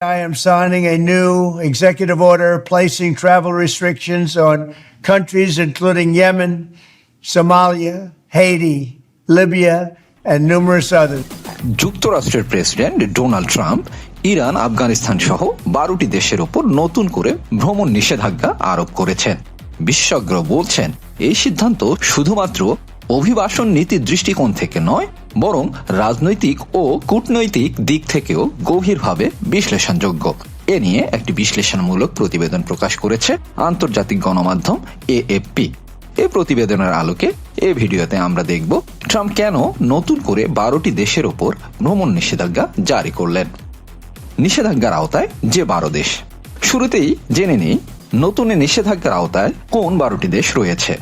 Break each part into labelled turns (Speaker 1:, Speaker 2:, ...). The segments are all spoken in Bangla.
Speaker 1: I am signing a new executive order placing travel restrictions on countries including Yemen, Somalia, Haiti, Libya, and numerous others.
Speaker 2: যুক্তরাষ্ট্রের president Donald Trump Iran Afghanistan সহ বারোটি দেশের ওপর নতুন করে ভ্রমণ নিষেধাজ্ঞা আরোপ করেছেন বিশেষজ্ঞ বলছেন এই সিদ্ধান্ত শুধুমাত্র অভিবাসন নীতির দৃষ্টিকোণ থেকে নয়, বরং রাজনৈতিক ও কূটনৈতিক দিক থেকেও গভীরভাবে বিশ্লেষণযোগ্য। এ নিয়ে একটি বিশ্লেষণমূলক প্রতিবেদন প্রকাশ করেছে আন্তর্জাতিক গণমাধ্যম এএফপি। এই প্রতিবেদনের আলোকে এ ভিডিওতে আমরা দেখব ট্রাম্প কেন নতুন করে বারোটি দেশের ওপর ভ্রমণ নিষেধাজ্ঞা জারি করলেন। নিষেধাজ্ঞার আওতায় যে বারো দেশ। শুরুতেই জেনে নেই, নতুন নিষেধাজ্ঞার আওতায় কোন বারোটি দেশ রয়েছে।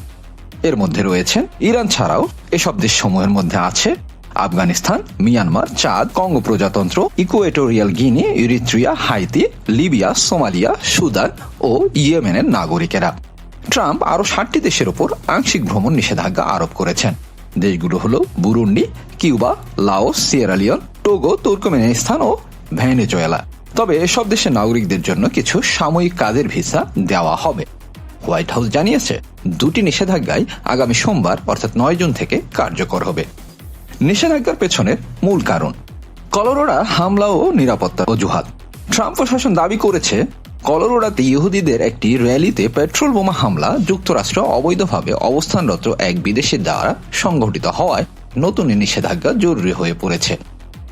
Speaker 2: এর মধ্যে রয়েছেন ইরান ছাড়াও এসব দেশ দেশসমূহের মধ্যে আছে আফগানিস্তান, মিয়ানমার, চাঁদ, কঙ্গো প্রজাতন্ত্র, Equatorial Guinea, Eritrea, Haiti, Libya, Somalia, Sudan ও ইয়েমেনের নাগরিকেরা। ট্রাম্প আরও ষাটটি দেশের ওপর আংশিক ভ্রমণ নিষেধাজ্ঞা আরোপ করেছেন। দেশগুলো হলো Burundi, Cuba, Laos Sierra Leone Togo, Turkmenistan ও ভেনেজুয়েলা। তবে এসব দেশের নাগরিকদের জন্য কিছু সাময়িক কাজের ভিসা দেওয়া হবে। হোয়াইট হাউস জানিয়েছে, দুটি নিষেধাজ্ঞায় আগামী সোমবার, অর্থাৎ নয় জুন থেকে কার্যকর হবে। নিষেধাজ্ঞার পেছনের মূল কারণ কলোরোডা হামলা ও নিরাপত্তার অজুহাত। ট্রাম্প প্রশাসন দাবি করেছে কলোরোডাতে ইহুদিদের একটি র্যালিতে পেট্রোল বোমা হামলা যুক্তরাষ্ট্র অবৈধভাবে অবস্থানরত এক বিদেশির দ্বারা সংঘটিত হওয়ায় নতুন নিষেধাজ্ঞা জরুরি হয়ে পড়েছে।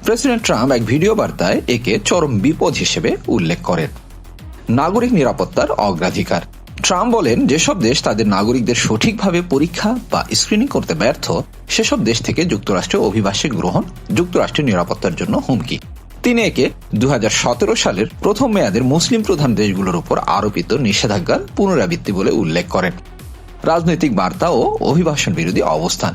Speaker 2: প্রেসিডেন্ট ট্রাম্প এক ভিডিও বার্তায় একে চরম বিপদ হিসেবে উল্লেখ করেন। নাগরিক নিরাপত্তার অগ্রাধিকার। ট্রাম্প বলেন, যেসব দেশ তাদের নাগরিকদের সঠিকভাবে পরীক্ষা বা স্ক্রিনিং করতে ব্যর্থ, সেসব দেশ থেকে যুক্তরাষ্ট্রে অভিবাসী গ্রহণ যুক্তরাষ্ট্রের নিরাপত্তার জন্য হুমকি। তিনি একে দু হাজার সতেরো সালের প্রথম মেয়াদের মুসলিম প্রধান দেশগুলোর উপর আরোপিত নিষেধাজ্ঞার পুনরাবৃত্তি বলে উল্লেখ করেন। রাজনৈতিক বার্তা ও অভিবাসন বিরোধী অবস্থান।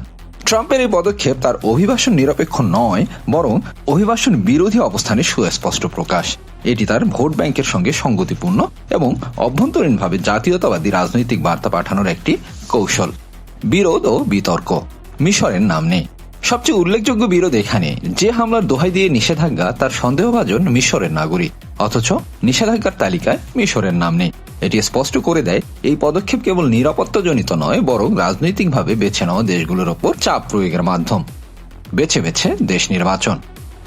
Speaker 2: ট্রাম্পের এই পদক্ষেপ তার অভিবাসন নিরপেক্ষ নয়, বরং অভিবাসন বিরোধী অবস্থানের সুস্পষ্ট প্রকাশ। এটি তার ভোট ব্যাংকের সঙ্গে সঙ্গতিপূর্ণ এবং অভ্যন্তরীণভাবে জাতীয়তাবাদী রাজনৈতিক বার্তা পাঠানোর একটি কৌশল। বিরোধ ও বিতর্ক। মিশরের নাম নেই। সবচেয়ে উল্লেখযোগ্য বিরোধ এখানে, যে হামলার দোহাই দিয়ে নিষেধাজ্ঞা তার সন্দেহভাজন মিশরের নাগরিক। অথচ নিষেধাজ্ঞার তালিকায় মিশরের নাম নেই। এটি স্পষ্ট করে দেয়, এই পদক্ষেপ কেবল নিরাপত্তাজনিত নয়, বরং রাজনৈতিকভাবে বেছে নেওয়া দেশগুলোর ওপর চাপ প্রয়োগের মাধ্যম। বেছে বেছে দেশ নির্বাচন।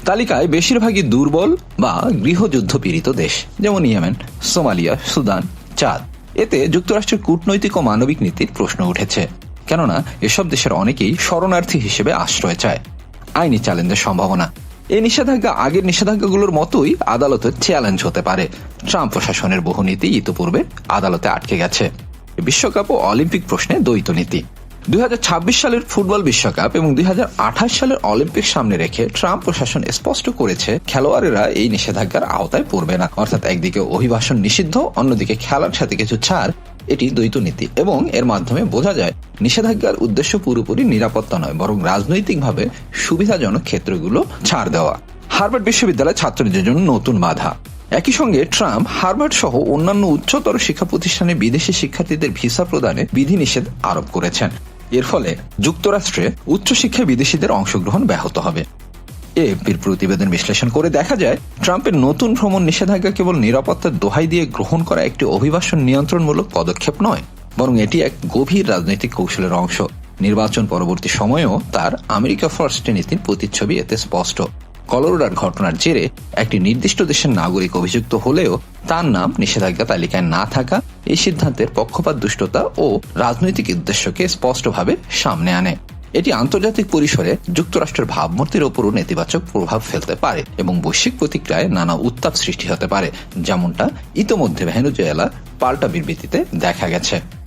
Speaker 2: তালিকায় বেশিরভাগই দুর্বল বা গৃহযুদ্ধ পীড়িত দেশ, যেমন ইয়েমেন, সোমালিয়া, সুদান, চাঁদ। এতে যুক্তরাষ্ট্রের কূটনৈতিক ও মানবিক নীতির প্রশ্ন উঠেছে। কেননা এসব দেশের অনেকেই শরণার্থী হিসেবে আশ্রয় চায়। আইনি চ্যালেঞ্জের সম্ভাবনা। এই নিষেধাজ্ঞা আগের নিষেধাজ্ঞাগুলোর মতোই আদালতে চ্যালেঞ্জ হতে পারে। ট্রাম্প প্রশাসনের বহু নীতি ইতিপূর্বে আদালতে আটকে গেছে। বিশ্বকাপ ও অলিম্পিক প্রশ্নে দ্বৈত নীতি। দুই হাজার ছাব্বিশ সালের ফুটবল বিশ্বকাপ এবং দুই হাজার আঠাশ সালের অলিম্পিক সামনে রেখে ট্রাম্প প্রশাসন স্পষ্ট করেছে, খেলোয়াড়েরা এই নিষেধাজ্ঞার আওতায় পড়বে না। অর্থাৎ একদিকে অভিবাসন নিষিদ্ধ, অন্যদিকে খেলার সাথে কিছু ছাড় এটি দ্বৈত নীতি এবং এর মাধ্যমে বোঝা যায় নিষেধাজ্ঞার উদ্দেশ্য পুরোপুরি নিরাপত্তা নয়, বরং রাজনৈতিকভাবে সুবিধাজনক ক্ষেত্রগুলো ছাড় দেওয়া। হার্ভার্ড বিশ্ববিদ্যালয় ছাত্রদের জন্য নতুন বাধা। একই সঙ্গে ট্রাম্প, হার্ভার্ড সহ অন্যান্য উচ্চতর শিক্ষা প্রতিষ্ঠানে বিদেশি শিক্ষার্থীদের ভিসা প্রদানে বিধিনিষেধ আরোপ করেছেন। এর ফলে যুক্তরাষ্ট্রে উচ্চশিক্ষায় বিদেশিদের অংশগ্রহণ ব্যাহত হবে। এএফপির প্রতিবেদন বিশ্লেষণ করে দেখা যায়, ট্রাম্পের নতুন ভ্রমণ নিষেধাজ্ঞা কেবল নিরাপত্তার দোহাই দিয়ে গ্রহণ করা একটি অভিবাসন নিয়ন্ত্রণমূলক পদক্ষেপ নয়, বরং এটি এক গভীর রাজনৈতিক কৌশলের অংশ। নির্বাচন পরবর্তী সময়েও তার আমেরিকা ফার্স্ট নীতির প্রতিচ্ছবি এতে স্পষ্ট। কলোরাডার ঘটনার জেরে একটি নির্দিষ্ট দেশের নাগরিক অভিযুক্ত হলেও তার নাম নিষেধাজ্ঞা তালিকায় না থাকা এই সিদ্ধান্তের পক্ষপাত দুষ্টতা ও রাজনৈতিক উদ্দেশ্যকে স্পষ্টভাবে সামনে আনে। এটি আন্তর্জাতিক পরিসরে যুক্তরাষ্ট্রের ভাবমূর্তির ওপরও নেতিবাচক প্রভাব ফেলতে পারে এবং বৈশ্বিক প্রতিক্রিয়ায় নানা উত্তাপ সৃষ্টি হতে পারে, যেমনটা ইতোমধ্যে ভেনুজুয়েলা পাল্টা বিবৃতিতে দেখা গেছে।